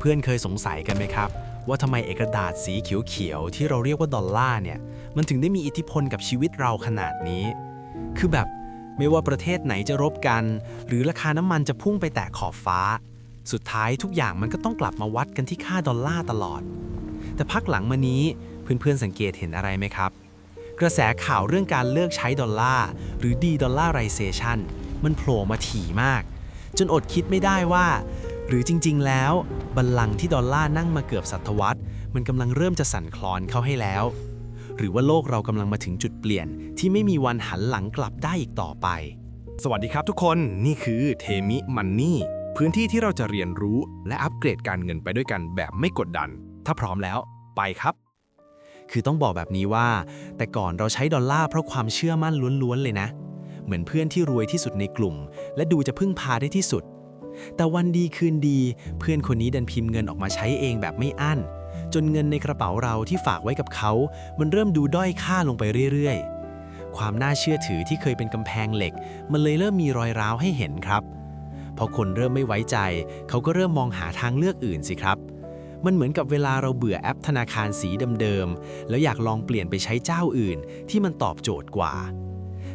เพื่อนๆ เคยสงสัยกันไหมครับ ว่าทำไมเอกระดาษสีเขียวๆ ที่เราเรียกว่าดอลลาร์เนี่ย มันถึงได้มีอิทธิพลกับชีวิตเราขนาดนี้ คือแบบไม่ว่าประเทศไหนจะรบกัน หรือราคาน้ำมันจะพุ่งไปแตะขอบฟ้า สุดท้ายทุกอย่างมันก็ต้องกลับมาวัดกันที่ค่าดอลลาร์ตลอด แต่พักหลังมานี้เพื่อนๆ สังเกตเห็นอะไรไหมครับ กระแสข่าวเรื่องการเลิกใช้ดอลลาร์หรือดีดอลลาร์ไรเซชันมันโผล่มาถี่มาก จนอดคิดไม่ได้ว่า หรือจริงๆ แล้ว บัลลังก์ที่ดอลลาร์นั่งมาเกือบศตวรรษ มันกำลังเริ่มจะสั่นคลอนเข้าให้แล้ว หรือว่าโลกเรากำลังมาถึงจุดเปลี่ยน ที่ไม่มีวันหันหลังกลับได้อีกต่อไป สวัสดีครับทุกคนนี่คือเทมิมันนี่พื้นที่ที่เราจะเรียนรู้และอัปเกรดการเงินไปด้วยกันแบบไม่กดดัน ถ้าพร้อมแล้ว ไปครับ คือต้องบอกแบบนี้ว่า แต่ก่อนเราใช้ดอลลาร์เพราะความเชื่อมั่นล้วนๆเลยนะ เหมือนเพื่อนที่รวยที่สุดในกลุ่ม และดูจะพึ่งพาได้ที่สุด แต่วันดีคืนดี เพื่อนคนนี้ดันพิมพ์เงินออกมาใช้เองแบบไม่อั้น จนเงินในกระเป๋าเราที่ฝากไว้กับเขา มันเริ่มดูด้อยค่าลงไปเรื่อยๆ ความน่าเชื่อถือที่เคยเป็นกำแพงเหล็ก มันเลยเริ่มมีรอยร้าวให้เห็นครับ พอคนเริ่มไม่ไว้ใจ เขาก็เริ่มมองหาทางเลือกอื่นสิครับมันเหมือนกับเวลาเราเบื่อแอปธนาคารสีเดิมๆ แล้วอยากลองเปลี่ยนไปใช้เจ้าอื่นที่มันตอบโจทย์กว่า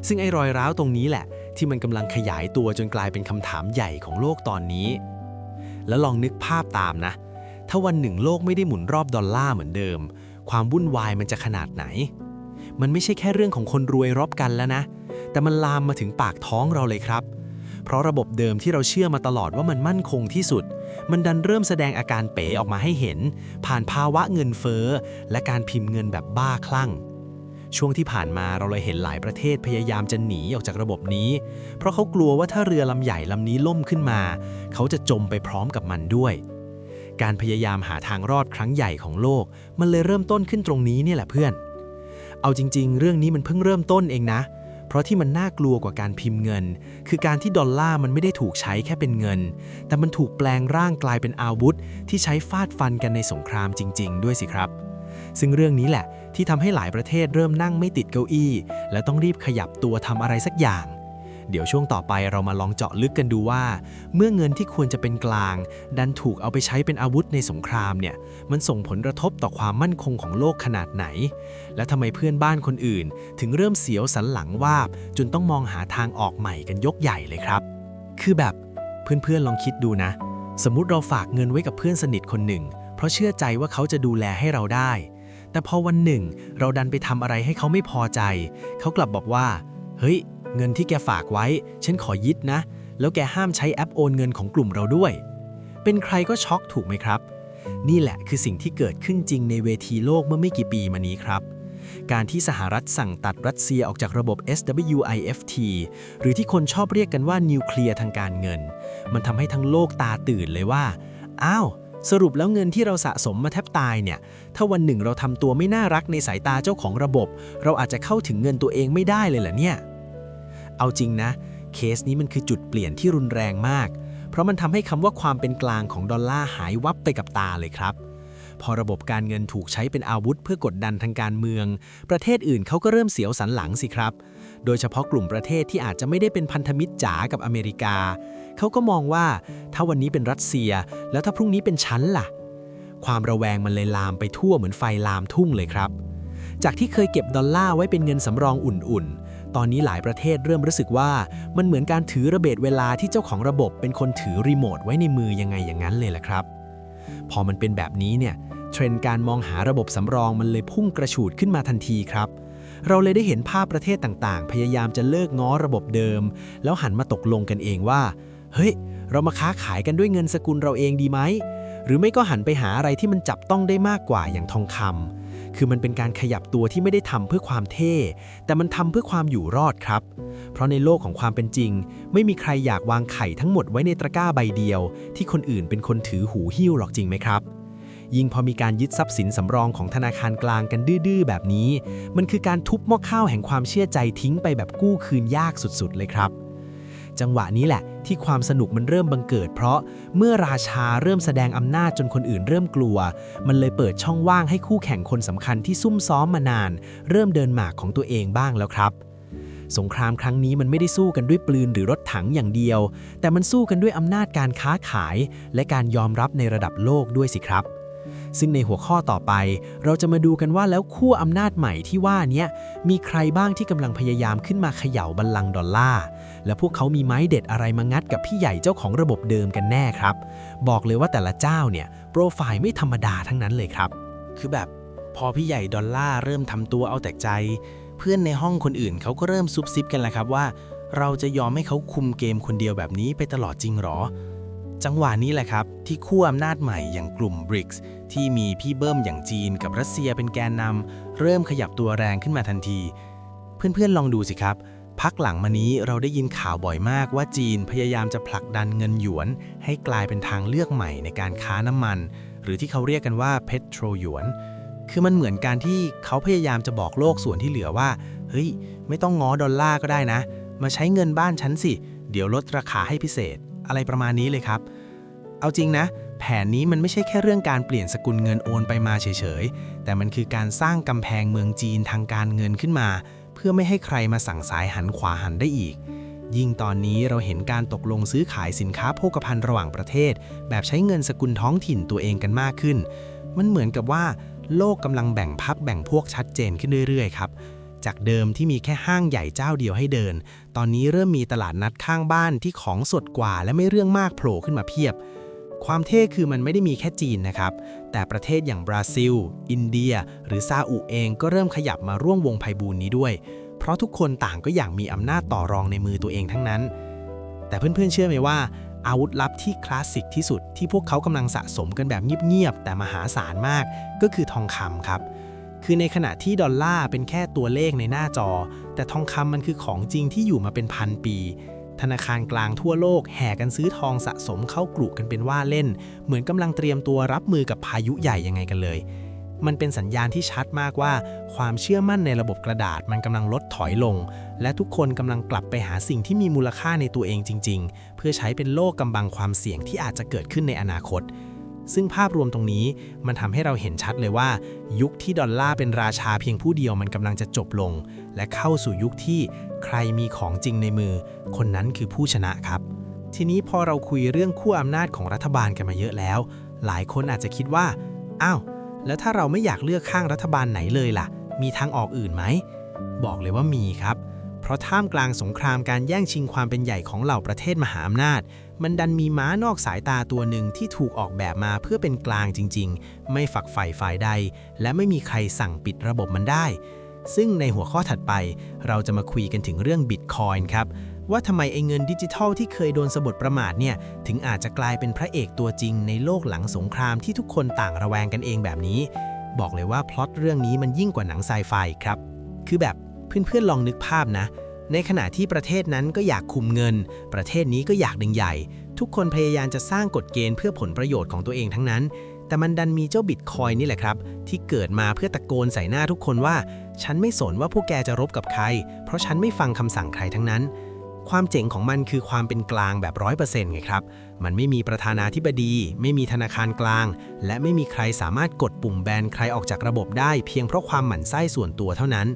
ซึ่งไอ้รอยร้าวตรงนี้แหละ ที่มันกำลังขยายตัวจนกลายเป็นคำถามใหญ่ของโลกตอนนี้ แล้วลองนึกภาพตามนะ ถ้าวันหนึ่งโลกไม่ได้หมุนรอบดอลลาร์เหมือนเดิม ความวุ่นวายมันจะขนาดไหน มันไม่ใช่แค่เรื่องของคนรวยรบกันแล้วนะ แต่มันลามมาถึงปากท้องเราเลยครับ เพราะระบบเดิมที่เราเชื่อมาตลอดว่ามันมั่นคงที่สุด มันดันเริ่มแสดงอาการเป๋ออกมาให้เห็น ผ่านภาวะเงินเฟ้อและการพิมพ์เงินแบบบ้าคลั่ง ช่วงที่ผ่านมาเราเลยเห็นหลายประเทศพยายามจะหนีออกจากระบบนี้ เพราะเขากลัวว่าถ้าเรือลำใหญ่ลำนี้ล่มขึ้นมา เขาจะจมไปพร้อมกับมันด้วย การพยายามหาทางรอดครั้งใหญ่ของโลก มันเลยเริ่มต้นขึ้นตรงนี้เนี่ยแหละเพื่อน เอาจริง ๆ เรื่องนี้มันเพิ่งเริ่มต้นเองนะ เพราะที่มันน่ากลัวกว่าการพิมพ์เงิน คือการที่ดอลลาร์มันไม่ได้ถูกใช้แค่เป็นเงิน แต่มันถูกแปลงร่างกลายเป็นอาวุธ ที่ใช้ฟาดฟันกันในสงครามจริง ๆ ด้วยสิครับ ซึ่งเรื่องนี้แหละที่ทำให้หลายประเทศเริ่มนั่งไม่ติดเก้าอี้ และต้องรีบขยับตัวทำอะไรสักอย่าง เดี๋ยวช่วงต่อไปเรามาลองเจาะลึกกันดูว่า เมื่อเงินที่ควรจะเป็นกลาง ดันถูกเอาไปใช้เป็นอาวุธในสงครามเนี่ยมันส่งผลกระทบต่อความมั่นคงของโลกขนาดไหน และทำไมเพื่อนบ้านคนอื่น ถึงเริ่มเสียวสันหลังวาบ จนต้องมองหาทางออกใหม่กันยกใหญ่เลยครับ คือแบบเพื่อนๆลองคิดดูนะ สมมุติเราฝากเงินไว้กับเพื่อนสนิทคนหนึ่ง เพราะเชื่อใจว่าเขาจะดูแลให้เราได้ แต่พอวันหนึ่ง เราดันไปทำอะไรให้เขาไม่พอใจ เขากลับบอกว่า เฮ้ย เงินที่แกฝากไว้ ฉันขอยึดนะ แล้วแกห้ามใช้แอปโอนเงินของกลุ่มเราด้วย เป็นใครก็ช็อกถูกไหมครับ นี่แหละคือสิ่งที่เกิดขึ้นจริงในเวทีโลกเมื่อไม่กี่ปีมานี้ครับการที่สหรัฐสั่งตัดรัสเซียออกจากระบบ SWIFT หรือที่คนชอบเรียกกันว่านิวเคลียร์ทางการเงิน มันทำให้ทั้งโลกตาตื่นเลยว่า อ้าว สรุปแล้วเงินที่เราสะสมมาแทบตายเนี่ย ถ้าวันหนึ่งเราทำตัวไม่น่ารักในสายตาเจ้าของระบบ เราอาจจะเข้าถึงเงินตัวเองไม่ได้เลยเหรอเนี่ย เอาจริงนะ เคสนี้มันคือจุดเปลี่ยนที่รุนแรงมาก เพราะมันทำให้คำว่าความเป็นกลางของดอลลาร์หายวับไปกับตาเลยครับ พอระบบการเงินถูกใช้เป็นอาวุธเพื่อกดดันทางการเมือง ประเทศอื่นเขาก็เริ่มเสียวสันหลังสิครับ โดยเฉพาะกลุ่มประเทศที่อาจจะไม่ได้เป็นพันธมิตรจ๋ากับอเมริกา เขาก็มองว่าถ้าวันนี้เป็นรัสเซีย แล้วถ้าพรุ่งนี้เป็นชั้นล่ะ ความระแวงมันเลยลามไปทั่วเหมือนไฟลามทุ่งเลยครับ จากที่เคยเก็บดอลลาร์ไว้เป็นเงินสำรองอุ่นๆ ตอนนี้หลายประเทศเริ่มรู้สึกว่ามันเหมือนการถือระเบิดเวลาที่เจ้าของระบบเป็นคนถือรีโมทไว้ในมือยังไงอย่างนั้นเลยล่ะครับ พอมันเป็นแบบนี้เนี่ยเทรนด์การมองหาระบบสำรองมันเลยพุ่งกระฉูดขึ้นมาทันทีครับเเราเลยได้เห็นภาพประเทศต่างๆ พยายามจะเลิกง้อระบบเดิม แล้วหันมาตกลงกันเองว่า เฮ้ย เรามาค้าขายกันด้วยเงินสกุลเราเองดีไหม หรือไม่ก็หันไปหาอะไรที่มันจับต้องได้มากกว่าอย่างทองคำคือมันเป็นการขยับตัวที่ไม่ได้ทำเพื่อความเท่ แต่มันทำเพื่อความอยู่รอดครับ เพราะในโลกของความเป็นจริง ไม่มีใครอยากวางไข่ทั้งหมดไว้ในตะกร้าใบเดียว ที่คนอื่นเป็นคนถือหูหิ้วหรอกจริงไหมครับ ยิ่งพอมีการยึดทรัพย์สินสำรองของธนาคารกลางกันดื้อๆ แบบนี้ มันคือการทุบหม้อข้าวแห่งความเชื่อใจทิ้งไปแบบกู้คืนยากสุดๆ เลยครับ จังหวะนี้แหละ ที่ความสนุกมันเริ่มบังเกิด เพราะเมื่อราชาเริ่มแสดงอำนาจจนคนอื่นเริ่มกลัว มันเลยเปิดช่องว่างให้คู่แข่งคนสำคัญที่ซุ่มซ้อมมานาน เริ่มเดินหมากของตัวเองบ้างแล้วครับสงครามครั้งนี้มันไม่ได้สู้กันด้วยปืนหรือรถถังอย่างเดียว แต่มันสู้กันด้วยอำนาจการค้าขาย และการยอมรับในระดับโลกด้วยสิครับ ซึ่งในหัวข้อต่อไป เราจะมาดูกันว่าแล้วขั้วอำนาจใหม่ที่ว่านี้มีใครบ้างที่กำลังพยายามขึ้นมาเขย่าบัลลังก์ดอลลาร์ และพวกเขามีไม้เด็ดอะไรมางัดกับพี่ใหญ่เจ้าของระบบเดิมกันแน่ครับ บอกเลยว่าแต่ละเจ้าเนี่ยโปรไฟล์ไม่ธรรมดาทั้งนั้นเลยครับ คือแบบพอพี่ใหญ่ดอลลาร์เริ่มทำตัวเอาแต่ใจ เพื่อนในห้องคนอื่นเขาก็เริ่มซุบซิบกันแล้วครับว่า เราจะยอมให้เขาคุมเกมคนเดียวแบบนี้ไปตลอดจริงหรอ จังหวะนี้แหละครับ ที่คู่อำนาจใหม่อย่างกลุ่ม BRICS ที่มีพี่เบิ้มอย่างจีนกับรัสเซียเป็นแกนนำเริ่มขยับตัวแรงขึ้นมาทันที เพื่อนๆลองดูสิครับ พักหลังมานี้เราได้ยินข่าวบ่อยมากว่าจีนพยายามจะผลักดันเงินหยวน ให้กลายเป็นทางเลือกใหม่ในการค้าน้ำมัน หรือที่เขาเรียกกันว่าเพโตรหยวนคือมันเหมือนการที่เขาพยายามจะบอกโลกส่วนที่เหลือว่า เฮ้ย ไม่ต้องง้อดอลลาร์ก็ได้นะ มาใช้เงินบ้านฉันสิ เดี๋ยวลดราคาให้พิเศษ อะไรประมาณนี้เลยครับ เอาจริงนะ แผนนี้มันไม่ใช่แค่เรื่องการเปลี่ยนสกุลเงินโอนไปมาเฉยๆ แต่มันคือการสร้างกำแพงเมืองจีนทางการเงินขึ้นมา เพื่อไม่ให้ใครมาสั่งสายหันขวาหันได้อีก ยิ่งตอนนี้เราเห็นการตกลงซื้อขายสินค้าโภคภัณฑ์ระหว่างประเทศ แบบใช้เงินสกุลท้องถิ่นตัวเองกันมากขึ้น มันเหมือนกับว่า โลกกำลังแบ่งพักแบ่งพวกชัดเจนขึ้นเรื่อยๆครับจากเดิมที่มีแค่ห้างใหญ่เจ้าเดียวให้เดิน ตอนนี้เริ่มมีตลาดนัดข้างบ้านที่ของสดกว่าและไม่เรื่องมากโผล่ขึ้นมาเพียบ ความเท่คือมันไม่ได้มีแค่จีนนะครับ แต่ประเทศอย่างบราซิล อินเดีย หรือซาอุเองก็เริ่มขยับมาร่วมวงไพบูลนี้ด้วย เพราะทุกคนต่างก็อยากมีอำนาจต่อรองในมือตัวเองทั้งนั้น แต่เพื่อนๆเชื่อไหมว่า อาวุธลับที่คลาสสิกที่สุดที่พวกเขากำลังสะสมกันแบบเงียบๆแต่มหาศาลมาก ก็คือทองคำครับ คือในขณะที่ดอลลาร์เป็นแค่ตัวเลขในหน้าจอ แต่ทองคำมันคือของจริงที่อยู่มาเป็นพันปี ธนาคารกลางทั่วโลกแห่กันซื้อทองสะสมเข้ากรุกันเป็นว่าเล่น เหมือนกำลังเตรียมตัวรับมือกับพายุใหญ่ยังไงกันเลย มันเป็นสัญญาณที่ชัดมากว่า ความเชื่อมั่นในระบบกระดาษมันกำลังลดถอยลง และทุกคนกำลังกลับไปหาสิ่งที่มีมูลค่าในตัวเองจริง ๆ เพื่อใช้เป็นโลกกำบังความเสี่ยงที่อาจจะเกิดขึ้นในอนาคต ซึ่งภาพรวมตรงนี้มันทำให้เราเห็นชัดเลยว่า ยุคที่ดอลลาร์เป็นราชาเพียงผู้เดียวมันกำลังจะจบลง และเข้าสู่ยุคที่ใครมีของจริงในมือ คนนั้นคือผู้ชนะครับ ทีนี้พอเราคุยเรื่องขั้วอำนาจของรัฐบาลกันมาเยอะแล้ว หลายคนอาจจะคิดว่าอ้าวแล้วถ้าเราไม่อยากเลือกข้างรัฐบาลไหนเลยล่ะ มีทางออกอื่นไหมบอกเลยว่ามีครับ เพราะท่ามกลางสงครามการแย่งชิงความเป็นใหญ่ของเหล่าประเทศมหาอำนาจ มันดันมีม้านอกสายตาตัวหนึ่งที่ถูกออกแบบมาเพื่อเป็นกลางจริง ๆ ไม่ฝักใฝ่ฝ่ายใด และไม่มีใครสั่งปิดระบบมันได้ ซึ่งในหัวข้อถัดไป เราจะมาคุยกันถึงเรื่องบิตคอยน์ครับว่าทำไมไอ้เงินดิจิทัลที่เคยโดนสะบดประมาทเนี่ย ถึงอาจจะกลายเป็นพระเอกตัวจริงในโลกหลังสงครามที่ทุกคนต่างระแวงกันเองแบบนี้ บอกเลยว่าพล็อตเรื่องนี้มันยิ่งกว่าหนังไซไฟครับ คือแบบเพื่อนๆลองนึกภาพนะ ในขณะที่ประเทศนั้นก็อยากคุมเงิน ประเทศนี้ก็อยากดึงใหญ่ ทุกคนพยายามจะสร้างกฎเกณฑ์เพื่อผลประโยชน์ของตัวเองทั้งนั้น แต่มันดันมีเจ้าบิตคอยนี่แหละครับ ที่เกิดมาเพื่อตะโกนใส่หน้าทุกคนว่า ฉันไม่สนว่าพวกแกจะรบกับใคร เพราะฉันไม่ฟังคำสั่งใครทั้งนั้น ความเจ๋งของมันคือความเป็นกลางแบบร้อยเปอร์เซ็นต์ไงครับ มันไม่มีประธานาธิบดี ไม่มีธนาคารกลาง และไม่มีใครสามารถกดปุ่มแบนใครออกจากระบบได้ เพียงเพราะความหมั่นไส้ส่วนตัวเท่านั้น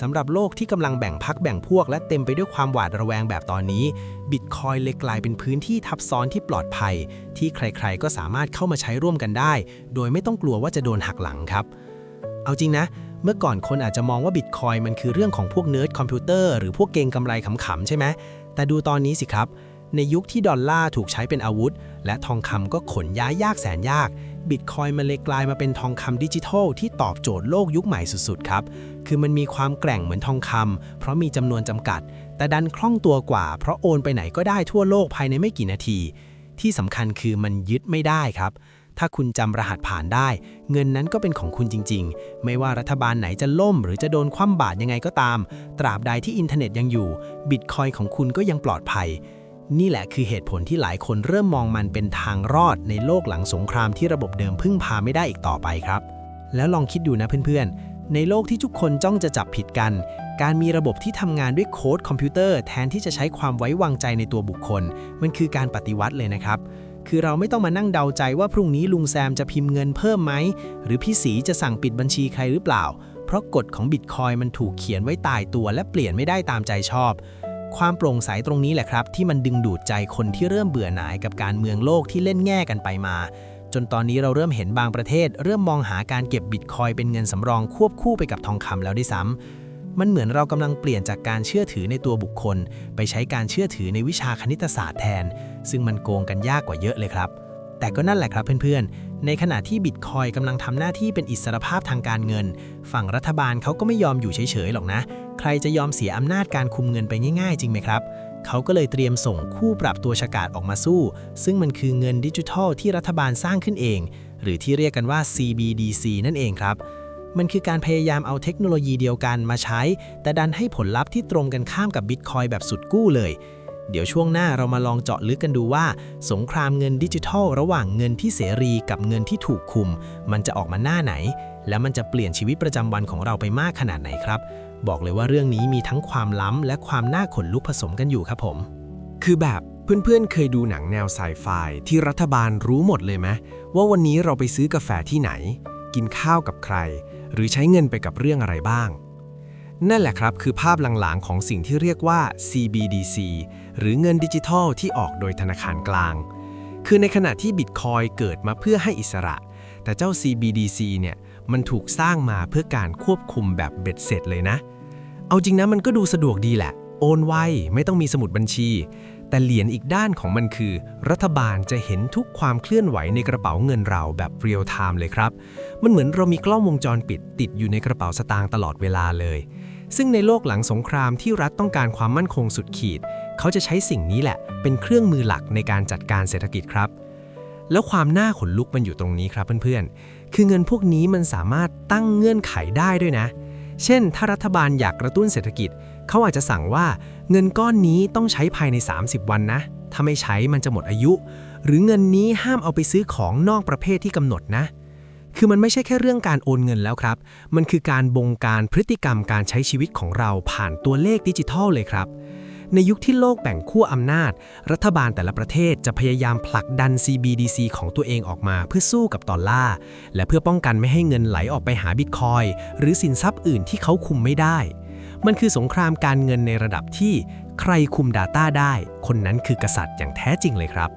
สำหรับโลกที่กำลังแบ่งพักแบ่งพวก และเต็มไปด้วยความหวาดระแวงแบบตอนนี้บิตคอยเลยกลายเป็นพื้นที่ทับซ้อนที่ปลอดภัย ที่ใครๆ ก็สามารถเข้ามาใช้ร่วมกันได้ โดยไม่ต้องกลัวว่าจะโดนหักหลังครับ เอาจริงนะ เมื่อก่อนคนอาจจะมองว่าบิตคอยมันคือเรื่องของพวกเนิร์ดคอมพิวเตอร์หรือพวกเกงกำไรขำๆใช่ไหมแต่ดูตอนนี้สิครับ ในยุคที่ดอลลาร์ถูกใช้เป็นอาวุธ และทองคำก็ขนย้ายยากแสนยาก บิตคอยมันเลยกลายมาเป็นทองคำดิจิทัลที่ตอบโจทย์โลกยุคใหม่สุดๆครับ คือมันมีความแกร่งเหมือนทองคำเพราะมีจำนวนจำกัด แต่ดันคล่องตัวกว่า เพราะโอนไปไหนก็ได้ทั่วโลกภายในไม่กี่นาที ที่สำคัญคือมันยึดไม่ได้ครับถ้าคุณจำรหัสผ่านได้ เงินนั้นก็เป็นของคุณจริง ๆ ไม่ว่ารัฐบาลไหนจะล่ม หรือจะโดนคว่ำบาตรยังไงก็ตาม ตราบใดที่อินเทอร์เน็ตยังอยู่ บิตคอยของคุณก็ยังปลอดภัย นี่แหละคือเหตุผลที่หลายคนเริ่มมองมันเป็นทางรอดในโลกหลังสงครามที่ระบบเดิมพึ่งพาไม่ได้อีกต่อไปครับ แล้วลองคิดดูนะเพื่อนๆ ในโลกที่ทุกคนจ้องจะจับผิดกัน การมีระบบที่ทำงานด้วยโค้ดคอมพิวเตอร์แทนที่จะใช้ความไว้วางใจในตัวบุคคล มันคือการปฏิวัติเลยนะครับ คือเราไม่ต้องมานั่งเดาใจว่าพรุ่งนี้ลุงแซมจะพิมพ์เงินเพิ่มไหม หรือพี่สีจะสั่งปิดบัญชีใครหรือเปล่า เพราะกฎของบิตคอยมันถูกเขียนไว้ตายตัวและเปลี่ยนไม่ได้ตามใจชอบ ความโปร่งใสตรงนี้แหละครับ ที่มันดึงดูดใจคนที่เริ่มเบื่อหน่ายกับการเมืองโลกที่เล่นแง่กันไปมา จนตอนนี้เราเริ่มเห็นบางประเทศ เริ่มมองหาการเก็บบิตคอยเป็นเงินสำรองควบคู่ไปกับทองคำแล้วด้วยซ้ำมันเหมือนเรากำลังเปลี่ยนจากการเชื่อถือในตัวบุคคล ไปใช้การเชื่อถือในวิชาคณิตศาสตร์แทน ซึ่งมันโกงกันยากกว่าเยอะเลยครับแต่ก็นั่นแหละครับเพื่อนๆ ในขณะที่บิตคอยกำลังทำหน้าที่เป็นอิสรภาพทางการเงิน ฝั่งรัฐบาลเขาก็ไม่ยอมอยู่เฉยๆ หรอกนะ ใครจะยอมเสียอำนาจการคุมเงินไปง่ายๆ จริงไหมครับ เขาก็เลยเตรียมส่งคู่ปรับตัวฉกาดออกมาสู้ ซึ่งมันคือเงินดิจิทัลที่รัฐบาลสร้างขึ้นเอง หรือที่เรียกกันว่า CBDC นั่นเองครับมันคือการพยายามเอาเทคโนโลยีเดียวกันมาใช้ แต่ดันให้ผลลัพธ์ที่ตรงกันข้ามกับบิตคอยแบบสุดกู้เลย เดี๋ยวช่วงหน้าเรามาลองเจาะลึกกันดูว่า สงครามเงินดิจิทัล ระหว่างเงินที่เสรีกับเงินที่ถูกคุม มันจะออกมาหน้าไหน และมันจะเปลี่ยนชีวิตประจำวันของเราไปมากขนาดไหนครับ บอกเลยว่าเรื่องนี้มีทั้งความล้ำและความน่าขนลุกผสมกันอยู่ครับผม คือแบบเพื่อนๆ เคยดูหนังแนวไซไฟที่รัฐบาลรู้หมดเลยไหมว่าวันนี้เราไปซื้อกาแฟที่ไหน กินข้าวกับใคร หรือใช้เงินไปกับเรื่องอะไรบ้าง นั่นแหละครับคือภาพหลังๆ ของสิ่งที่เรียกว่า CBDC หรือเงินดิจิทัลที่ออกโดยธนาคารกลาง คือในขณะที่บิตคอยเกิดมาเพื่อให้อิสระ แต่เจ้า CBDC เนี่ย มันถูกสร้างมาเพื่อการควบคุมแบบเบ็ดเสร็จเลยนะ เอาจริงนะมันก็ดูสะดวกดีแหละ โอนไวไม่ต้องมีสมุดบัญชี แต่เหรียญอีกด้านของมันคือ รัฐบาลจะเห็นทุกความเคลื่อนไหวในกระเป๋าเงินเราแบบเรียลไทม์เลยครับ มันเหมือนเรามีกล้องวงจรปิดติดอยู่ในกระเป๋าสตางค์ตลอดเวลาเลย ซึ่งในโลกหลังสงครามที่รัฐต้องการความมั่นคงสุดขีด เขาจะใช้สิ่งนี้แหละ เป็นเครื่องมือหลักในการจัดการเศรษฐกิจครับแล้วความน่าขนลุกมันอยู่ตรงนี้ครับเพื่อนๆ คือเงินพวกนี้มันสามารถตั้งเงื่อนไขได้ด้วยนะ เช่น ถ้ารัฐบาลอยากกระตุ้นเศรษฐกิจ เขาอาจจะสั่งว่าเงินก้อนนี้ต้องใช้ภายใน 30 วันนะ ถ้าไม่ใช้มันจะหมดอายุ หรือเงินนี้ห้ามเอาไปซื้อของนอกประเภทที่กำหนดนะ คือมันไม่ใช่แค่เรื่องการโอนเงินแล้วครับ มันคือการบงการพฤติกรรมการใช้ชีวิตของเราผ่านตัวเลขดิจิทัลเลยครับ ในยุคที่โลกแบ่งขั้วอำนาจ รัฐบาลแต่ละประเทศจะพยายามผลักดัน CBDC ของตัวเองออกมาเพื่อสู้กับดอลลาร์ และเพื่อป้องกันไม่ให้เงินไหลออกไปหาบิตคอยหรือสินทรัพย์อื่นที่เขาคุมไม่ได้ มันคือสงครามการเงินในระดับที่ใครคุม Data ได้ คนนั้นคือกษัตริย์อย่างแท้จริงเลยครับ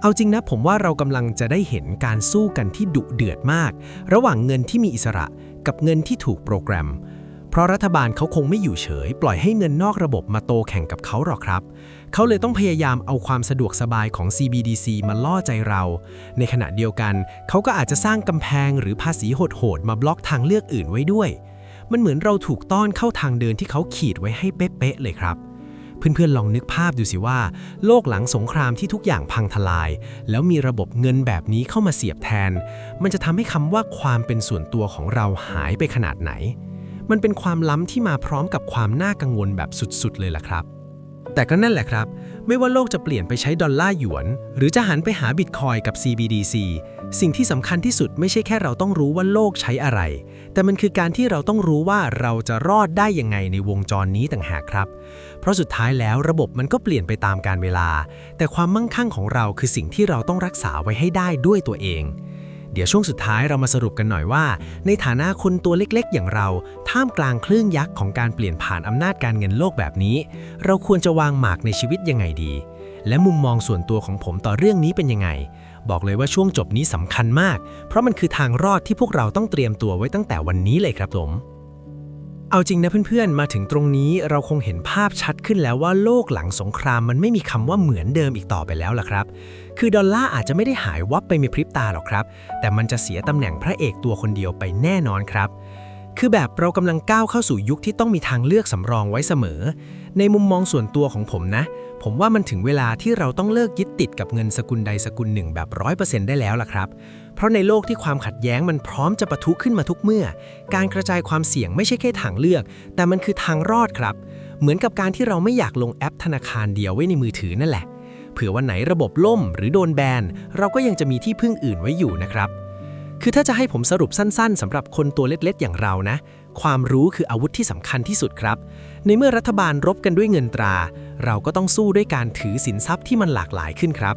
เอาจริงนะผมว่าเรากำลังจะได้เห็นการสู้กันที่ดุเดือดมาก ระหว่างเงินที่มีอิสระกับเงินที่ถูกโปรแกรม เพราะรัฐบาลเขาคงไม่อยู่เฉย ปล่อยให้เงินนอกระบบมาโตแข่งกับเขาหรอกครับ เขาเลยต้องพยายามเอาความสะดวกสบายของ CBDC มาล่อใจเรา ในขณะเดียวกัน เขาก็อาจจะสร้างกำแพงหรือภาษีโหดๆมาบล็อกทางเลือกอื่นไว้ด้วย มันเหมือนเราถูกต้อนเข้าทางเดินที่เขาขีดไว้ให้เป๊ะๆเลยครับเพื่อนๆ ลองนึกภาพดูสิว่า โลกหลังสงครามที่ทุกอย่างพังทลาย แล้วมีระบบเงินแบบนี้เข้ามาเสียบแทน มันจะทำให้คำว่าความเป็นส่วนตัวของเราหายไปขนาดไหน มันเป็นความล้ำที่มาพร้อมกับความน่ากังวลแบบสุดๆ เลยล่ะครับ แต่ก็นั่นแหละครับ ไม่ว่าโลกจะเปลี่ยนไปใช้ดอลลาร์หยวน หรือจะหันไปหาบิตคอยกับ CBDC สิ่งที่สำคัญที่สุดไม่ใช่แค่เราต้องรู้ว่าโลกใช้อะไร แต่มันคือการที่เราต้องรู้ว่าเราจะรอดได้ยังไงในวงจรนี้ต่างหากครับ เพราะสุดท้ายแล้วระบบมันก็เปลี่ยนไปตามกาลเวลา แต่ความมั่งคั่งของเราคือสิ่งที่เราต้องรักษาไว้ให้ได้ด้วยตัวเอง ดี๋ยวช่วงสุดท้ายเรามาสรุปกันหน่อยว่า ในฐานะคนตัวเล็กๆ อย่างเรา ท่ามกลางคลื่นยักษ์ของการเปลี่ยนผ่านอำนาจการเงินโลกแบบนี้ เราควรจะวางหมากในชีวิตยังไงดี และมุมมองส่วนตัวของผมต่อเรื่องนี้เป็นยังไง บอกเลยว่าช่วงจบนี้สำคัญมาก เพราะมันคือทางรอดที่พวกเราต้องเตรียมตัวไว้ตั้งแต่วันนี้เลยครับผม เอาจริงนะเพื่อนๆ มาถึงตรงนี้เราคงเห็นภาพชัดขึ้นแล้วว่าโลกหลังสงครามมันไม่มีคำว่าเหมือนเดิมอีกต่อไปแล้วล่ะครับ คือดอลลาร์อาจจะไม่ได้หายวับไปมีพริบตาหรอกครับ แต่มันจะเสียตำแหน่งพระเอกตัวคนเดียวไปแน่นอนครับ คือแบบเรากำลังก้าวเข้าสู่ยุคที่ต้องมีทางเลือกสำรองไว้เสมอ ในมุมมองส่วนตัวของผมนะ ผมว่ามันถึงเวลาที่เราต้องเลิกยึดติดกับเงินสกุลใดสกุลหนึ่งแบบร้อยเปอร์เซ็นต์ได้แล้วล่ะครับ เพราะในโลกที่ความขัดแย้งมันพร้อมจะปะทุขึ้นมาทุกเมื่อ การกระจายความเสี่ยงไม่ใช่แค่ทางเลือก แต่มันคือทางรอดครับ เหมือนกับการที่เราไม่อยากลงแอปธนาคารเดียวไว้ในมือถือนั่นแหละ เผื่อวันไหนระบบล่มหรือโดนแบน เราก็ยังจะมีที่พึ่งอื่นไว้อยู่นะครับ คือถ้าจะให้ผมสรุปสั้นๆสำหรับคนตัวเล็กๆอย่างเรานะ ความรู้คืออาวุธที่สำคัญที่สุดครับ ในเมื่อรัฐบาลรบกันด้วยเงินตรา เราก็ต้องสู้ด้วยการถือสินทรัพย์ที่มันหลากหลายขึ้นครับ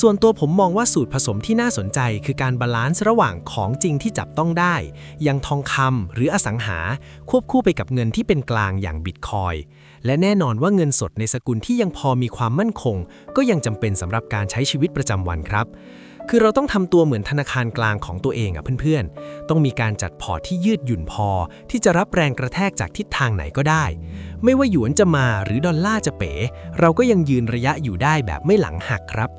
ส่วนตัวผมมองว่าสูตรผสมที่น่าสนใจ คือการบาลานซ์ระหว่างของจริงที่จับต้องได้ อย่างทองคำหรืออสังหา ควบคู่ไปกับเงินที่เป็นกลางอย่างบิตคอยและแน่นอนว่าเงินสดในสกุลที่ยังพอมีความมั่นคง ก็ยังจำเป็นสำหรับการใช้ชีวิตประจำวันครับคือเราต้องทำตัวเหมือนธนาคารกลางของตัวเองอะเพื่อนๆ ต้องมีการจัดพอร์ตที่ยืดหยุ่นพอ ที่จะรับแรงกระแทกจากทิศทางไหนก็ได้ ไม่ว่าหยวนจะมาหรือดอลลาร์จะเป๋ เราก็ยังยืนระยะอยู่ได้แบบไม่หลังหักครับ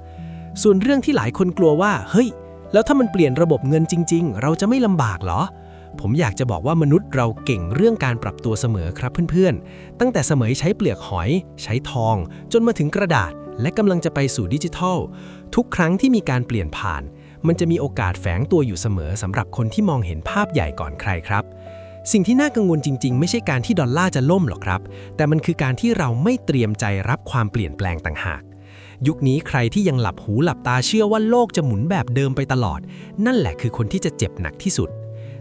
ส่วนเรื่องที่หลายคนกลัวว่า เฮ้ย แล้วถ้ามันเปลี่ยนระบบเงินจริง ๆ เราจะไม่ลำบากเหรอ ผมอยากจะบอกว่ามนุษย์เราเก่งเรื่องการปรับตัวเสมอครับเพื่อนๆ ตั้งแต่สมัยใช้เปลือกหอย ใช้ทอง จนมาถึงกระดาษ และกำลังจะไปสู่ดิจิทัล ทุกครั้งที่มีการเปลี่ยนผ่าน มันจะมีโอกาสแฝงตัวอยู่เสมอสำหรับคนที่มองเห็นภาพใหญ่ก่อนใครครับสิ่งที่น่ากังวลจริง ๆ ไม่ใช่การที่ดอลลาร์จะล่มหรอกครับ แต่มันคือการที่เราไม่เตรียมใจรับความเปลี่ยนแปลงต่างหาก ยุคนี้ใครที่ยังหลับหูหลับตาเชื่อว่าโลกจะหมุนแบบเดิมไปตลอด นั่นแหละคือคนที่จะเจ็บหนักที่สุด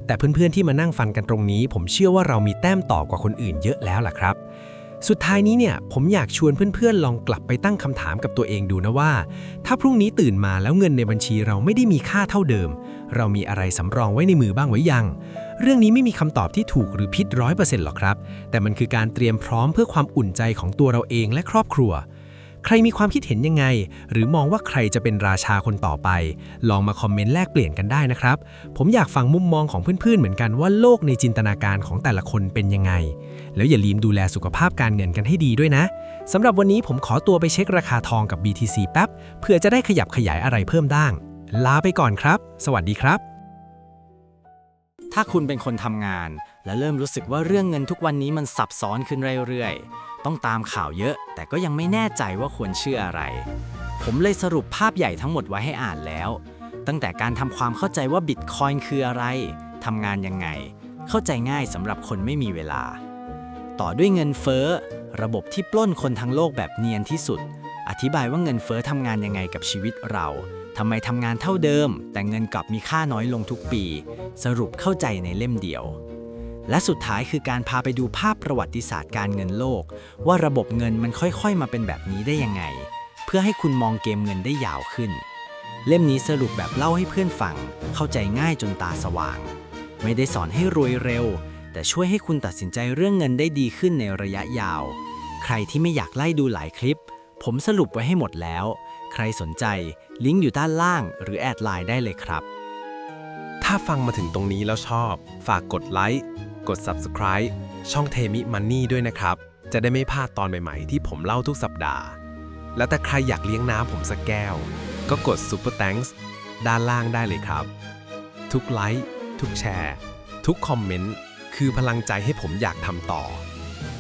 แต่เพื่อนๆที่มานั่งฟันกันตรงนี้ ผมเชื่อว่าเรามีแต้มต่อกว่าคนอื่นเยอะแล้วล่ะครับ สุดท้ายนี้เนี่ยผมอยากชวนเพื่อนๆ ลองกลับไปตั้งคำถามกับตัวเองดูนะว่า ถ้าพรุ่งนี้ตื่นมาแล้วเงินในบัญชีเราไม่ได้มีค่าเท่าเดิม เรามีอะไรสำรองไว้ในมือบ้างไว้ยังเรื่องนี้ไม่มีคำตอบที่ถูกหรือผิดร้อยเปอร์เซ็นต์หรอกครับ แต่มันคือการเตรียมพร้อมเพื่อความอุ่นใจของตัวเราเองและครอบครัว ใครมีความคิดเห็นยังไง หรือมองว่าใครจะเป็นราชาคนต่อไป ลองมาคอมเมนต์แลกเปลี่ยนกันได้นะครับ ผมอยากฟังมุมมองของเพื่อนๆ เหมือนกันว่าโลกในจินตนาการของแต่ละคนเป็นยังไง แล้วอย่าลืมดูแลสุขภาพการเงินกันให้ดีด้วยนะสำหรับวันนี้ผมขอตัวไปเช็คราคาทองกับ BTC แป๊บเพื่อจะได้ขยับขยายอะไรเพิ่มได้ลาไปก่อนครับ สวัสดีครับ ถ้าคุณเป็นคนทำงาน และเริ่มรู้สึกว่าเรื่องเงินทุกวันนี้มันซับซ้อนขึ้นเรื่อยๆ ต้องตามข่าวเยอะ แต่ก็ยังไม่แน่ใจว่าควรเชื่ออะไร ผมเลยสรุปภาพใหญ่ทั้งหมดไว้ให้อ่านแล้ว ตั้งแต่การทำความเข้าใจว่าบิตคอยน์คืออะไรทำงานยังไง เข้าใจง่ายสำหรับคนไม่มีเวลา ต่อด้วยเงินเฟ้อ ระบบที่ปล้นคนทั้งโลกแบบเนียนที่สุด อธิบายว่าเงินเฟ้อทำงานยังไงกับชีวิตเราทำไมทำงานเท่าเดิม แต่เงินกลับมีค่าน้อยลงทุกปี สรุปเข้าใจในเล่มเดียว และสุดท้ายคือการพาไปดูภาพประวัติศาสตร์การเงินโลก ว่าระบบเงินมันค่อยๆ มาเป็นแบบนี้ได้ยังไง เพื่อให้คุณมองเกมเงินได้ยาวขึ้น เล่มนี้สรุปแบบเล่าให้เพื่อนฟัง เข้าใจง่ายจนตาสว่าง ไม่ได้สอนให้รวยเร็ว แต่ช่วยให้คุณตัดสินใจเรื่องเงินได้ดีขึ้นในระยะยาว ใครที่ไม่อยากไล่ดูหลายคลิป ผมสรุปไว้ให้หมดแล้ว ใครสนใจลิงก์อยู่ด้านล่างหรือแอดไลน์ได้เลยครับ ถ้าฟังมาถึงตรงนี้แล้วชอบ ฝากกดไลค์ กด Subscribe ช่องเทมิมันนี่ด้วยนะครับ จะได้ไม่พลาดตอนใหม่ๆ ที่ผมเล่าทุกสัปดาห์ แล้วถ้าใครอยากเลี้ยงน้ำผมสักแก้ว ก็กด Super Thanks ด้านล่างได้เลยครับ ทุกไลค์ทุกแชร์ ทุกคอมเมนต์คือพลังใจให้ผมอยากทำต่อ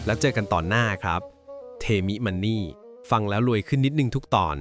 แล้วเจอกันตอนหน้าครับ เทมิมันนี่ ฟังแล้วรวยขึ้นนิดนึงทุกตอน